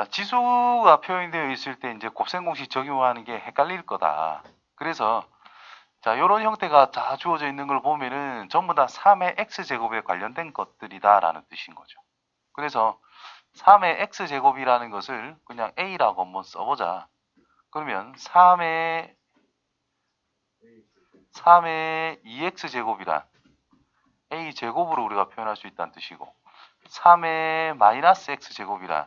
자, 지수가 표현되어 있을 때 이제 곱셈 공식 적용하는 게 헷갈릴 거다. 그래서 자, 이런 형태가 다 주어져 있는 걸 보면은 전부 다 3의 x제곱에 관련된 것들이다라는 뜻인 거죠. 그래서 3의 x제곱이라는 것을 그냥 a라고 한번 써보자. 그러면 3의 3의 2x제곱이란 a제곱으로 우리가 표현할 수 있다는 뜻이고 3의 마이너스 x제곱이란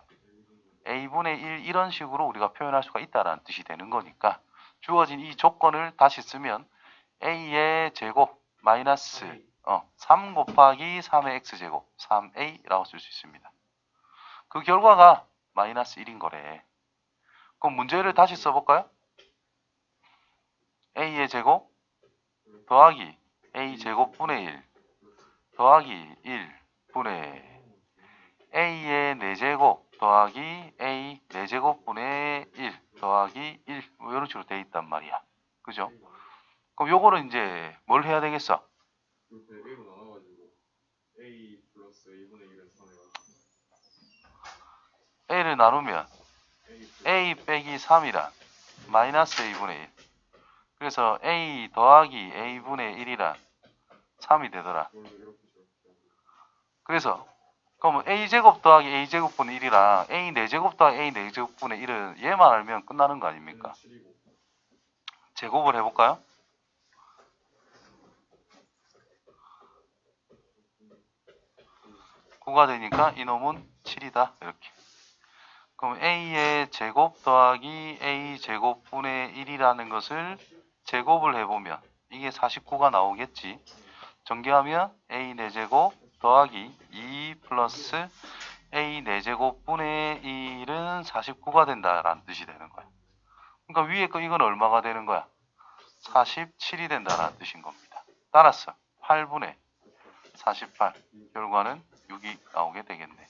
a분의 1 이런 식으로 우리가 표현할 수가 있다라는 뜻이 되는 거니까 주어진 이 조건을 다시 쓰면 a의 제곱 마이너스 어, 3 곱하기 3의 x제곱 3a라고 쓸 수 있습니다. 그 결과가 마이너스 1인 거래. 그럼 문제를 다시 써볼까요? a의 제곱 더하기 a 제곱분의 1 더하기 1분의 a의 4제곱 더하기 4제곱분의 1 더하기 1 뭐 이런 식으로 돼 있단 말이야. 그죠? 그럼 요거는 이제 뭘 해야 되겠어? 그렇게 A로 나눠가지고 A 플러스 A분의 1은 3해가지고 a를 나누면 A 빼기 3이란 마이너스 a분의 1 그래서 a 더하기 a분의 1이란 3이 되더라. 그래서 그러면 a제곱 더하기 a제곱분의 1이랑 a 4제곱 더하기 a 4제곱분의 1은 얘만 알면 끝나는 거 아닙니까? 7이고 제곱을 해볼까요? 구가 되니까 이놈은 7이다 이렇게 그럼 a의 제곱 더하기 a 제곱분의 1이라는 것을 제곱을 해보면 이게 49가 나오겠지 전개하면 a 4제곱 더하기 2 플러스 a 4제곱 분의 1은 49가 된다라는 뜻이 되는 거야 그러니까 위에 거 이건 얼마가 되는 거야? 47이 된다라는 뜻인 겁니다. 따라서 8분의 48 결과는 6이 나오게 되겠네.